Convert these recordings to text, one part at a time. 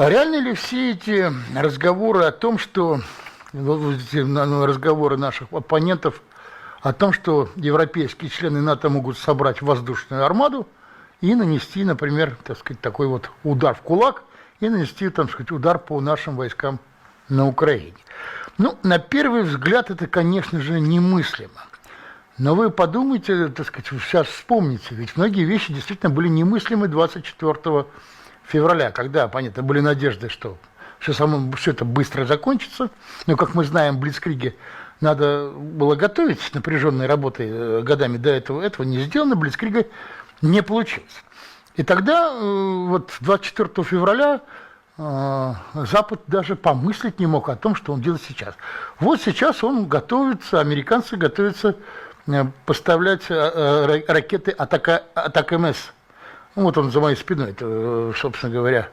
А реально ли все эти разговоры о том, что разговоры наших оппонентов о том, что европейские члены НАТО могут собрать воздушную армаду и нанести, например, так сказать, такой вот удар в кулак и нанести, там сказать, удар по нашим войскам на Украине. Ну, на первый взгляд это, конечно же, немыслимо. Но вы подумайте, так сказать, вы сейчас вспомните, ведь многие вещи действительно были немыслимы 24 февраля, когда, понятно, были надежды, что все, само, все это быстро закончится. Но, как мы знаем, в Блицкриге надо было готовить напряженной работой э, годами до этого. Этого не сделано, Блицкрига не получилось. И тогда, э, вот 24 февраля, э, Запад даже помыслить не мог о том, что он делает сейчас. Вот сейчас он готовится, американцы готовятся поставлять ракеты Атака, Атак МС. Вот он за моей спиной, это, собственно говоря.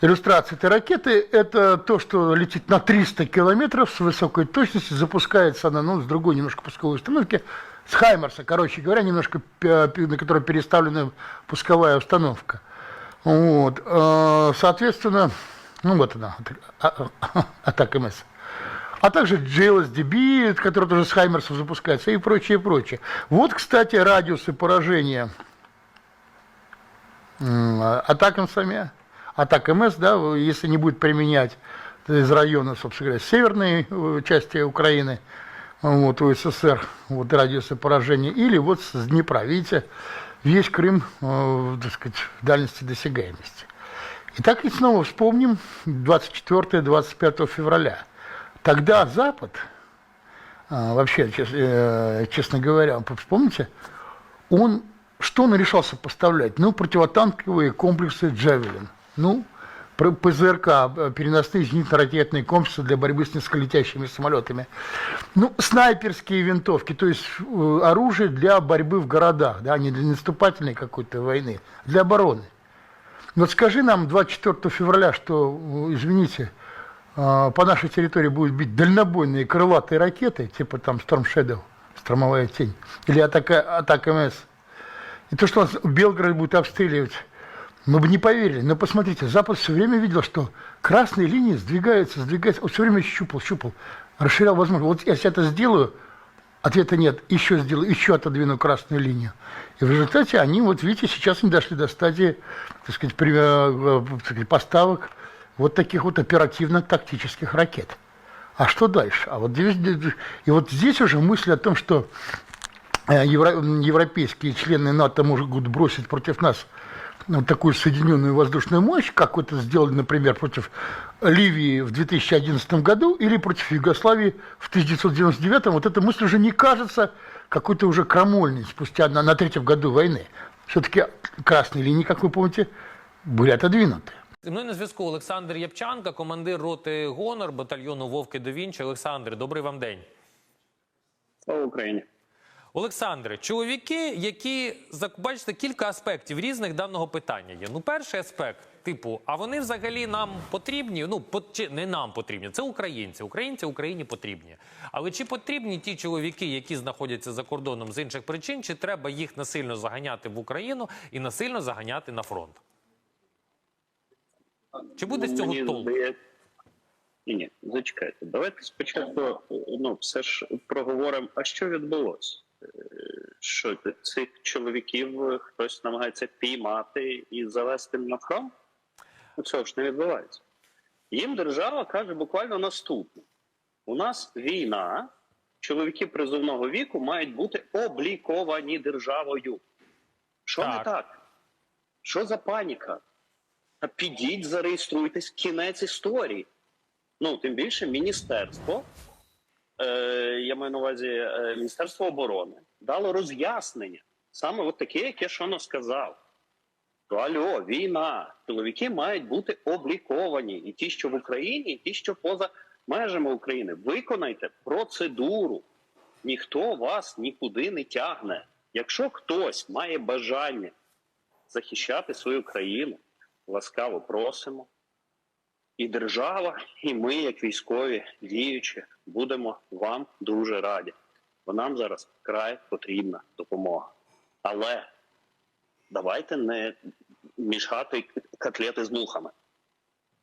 Иллюстрация этой ракеты – это то, что летит на 300 километров с высокой точностью, запускается она ну, с другой немножко пусковой установки, с Хаймерса, короче говоря, немножко, на которой переставлена пусковая установка. Вот. Э, соответственно, ну вот она, атака МС. А также GLSDB, который тоже с Хаймерсов запускается, и прочее, прочее. Вот, кстати, радиусы поражения атакамсами атак МС, да, если не будет применять из района, собственно говоря, северной э, части Украины, вот, у СССР, вот, радиусы поражения, или вот с Днепра, видите, весь Крым, э, так сказать, в дальности досягаемости. И так и снова вспомним 24-25 февраля. Тогда Запад, э, вообще, честно, э, честно говоря, вспомните, он, что он решался поставлять? Ну, противотанковые комплексы «Джавелин», ну, ПЗРК, э, переносные зенитно-ракетные комплексы для борьбы с низколетящими самолетами. Ну, снайперские винтовки, то есть э, оружие для борьбы в городах, да, не для наступательной какой-то войны, для обороны. Вот скажи нам 24 февраля, что, э, извините, по нашей территории будут бить дальнобойные крылатые ракеты, типа там Storm Shadow, Стромовая тень, или атака, атака МС. И то, что нас Белгород будет обстреливать мы бы не поверили. Но посмотрите, Запад все время видел, что красные линии сдвигаются, сдвигаются. Он все время щупал, щупал, расширял возможность. Вот если это сделаю, ответа нет. Еще сделаю, еще отодвину красную линию. И в результате они, вот видите, сейчас не дошли до стадии, так сказать, э, так сказать поставок вот таких вот оперативно-тактических ракет. А что дальше? А вот здесь, и вот здесь уже мысль о том, что европейские члены НАТО могут бросить против нас ну, такую соединенную воздушную мощь, как это сделали, например, против Ливии в 2011 году или против Югославии в 1999, вот эта мысль уже не кажется какой-то уже крамольной спустя на, на третьем году войны. Все-таки красные линии, как вы помните, были отодвинуты. Зі мною на зв'язку Олександр Єпчанка, командир роти Гонор батальйону Вовки до Вінчі. Олександр, добрий вам день. Слава Україні. Олександре, чоловіки, які бачите, кілька аспектів різних даного питання є. Ну, перший аспект, типу, а вони взагалі нам потрібні? Ну, по, чи не нам потрібні, це українці. Українці Україні потрібні. Але чи потрібні ті чоловіки, які знаходяться за кордоном з інших причин, чи треба їх насильно заганяти в Україну і насильно заганяти на фронт? Чи буде з цього Мені толку? Ні, зачекайте. Давайте спочатку ну, все ж проговоримо, а що відбулося? Що цих чоловіків хтось намагається піймати і завести на фронт? Ну, цього ж не відбувається. Їм держава каже буквально наступне: у нас війна, чоловіки призовного віку мають бути обліковані державою. Що не Так. так? Що за паніка? А підіть, зареєструйтесь, кінець історії. Ну, тим більше міністерство, я маю на увазі е, Міністерство оборони, дало роз'яснення. Саме от таке, яке Шоно сказав. То альо, війна. Чоловіки мають бути обліковані. І ті, що в Україні, і ті, що поза межами України. Виконайте процедуру. Ніхто вас нікуди не тягне. Якщо хтось має бажання захищати свою країну, ласкаво просимо. І держава, і ми, як військові діючі, будемо вам дуже раді. Бо нам зараз край потрібна допомога. Але давайте не мішати котлети з мухами.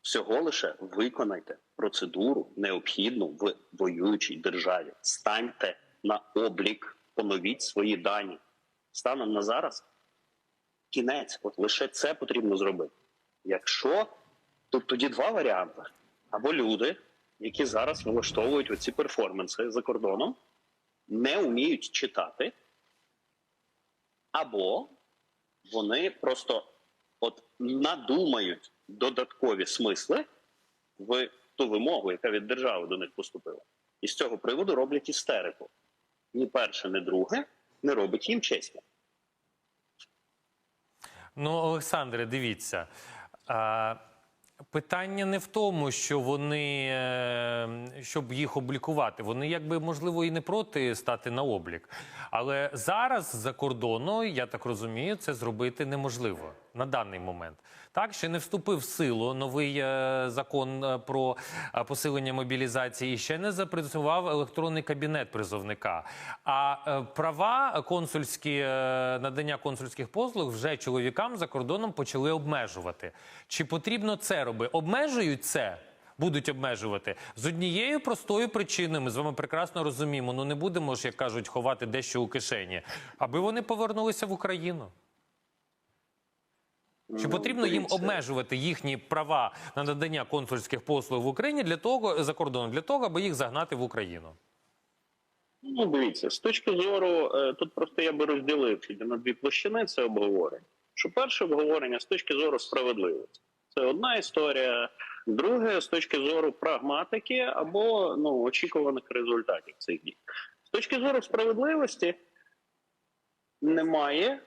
Всього лише виконайте процедуру необхідну в воюючій державі. Станьте на облік, поновіть свої дані. Станом на зараз кінець. От лише це потрібно зробити. Якщо тут тоді два варіанти: або люди, які зараз влаштовують оці перформанси за кордоном, не вміють читати, або вони просто от надумають додаткові смисли в ту вимогу, яка від держави до них поступила. І з цього приводу роблять істерику. Ні перше, ні друге не робить їм честь. Ну, Олександре, дивіться. Питання не в тому, що вони, е, щоб їх облікувати. Вони, якби, можливо, і не проти стати на облік. Але зараз за кордону, я так розумію, це зробити неможливо на даний момент. Так, ще не вступив в силу новий е, закон е, про е, посилення мобілізації, і ще не запрацював електронний кабінет призовника. А права консульські надання консульських послуг вже чоловікам за кордоном почали обмежувати. Чи потрібно це робити? Обмежують це? Будуть обмежувати з однією простою причиною. Ми з вами прекрасно розуміємо. Ну не будемо ж, як кажуть, ховати дещо у кишені, аби вони повернулися в Україну. Чи Ну, потрібно їм обмежувати їхні права на надання консульських послуг в Україні для того за кордоном, для того, аби їх загнати в Україну? Ну, дивіться, з точки зору, е, тут просто я би розділив на дві площини це обговорення. Що перше обговорення з точки зору справедливості. Це одна історія. Друге, з точки зору прагматики або ну, очікуваних результатів цих дій. З точки зору справедливості немає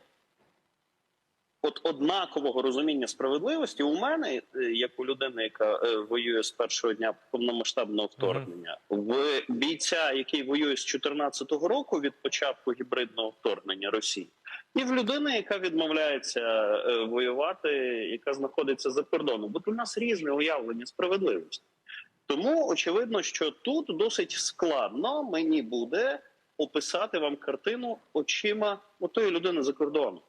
от однакового розуміння справедливості у мене, е, як у людини, яка е, воює з першого дня повномасштабного вторгнення, в бійця, який воює з 2014 року від початку гібридного вторгнення Росії, і в людини, яка відмовляється е, воювати, яка знаходиться за кордоном. Бо у нас різне уявлення справедливості. Тому очевидно, що тут досить складно мені буде описати вам картину очима отої людини за кордоном.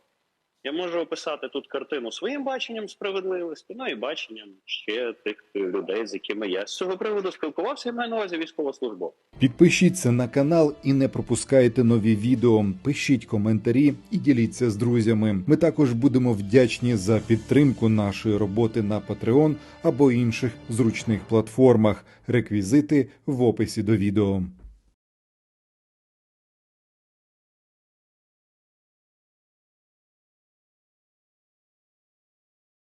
Я можу описати тут картину своїм баченням справедливості, ну і баченням ще тих людей, з якими я з цього приводу спілкувався, я маю на увазі військовослужбовців. Підпишіться на канал і не пропускайте нові відео. Пишіть коментарі і діліться з друзями. Ми також будемо вдячні за підтримку нашої роботи на Patreon або інших зручних платформах. Реквізити в описі до відео.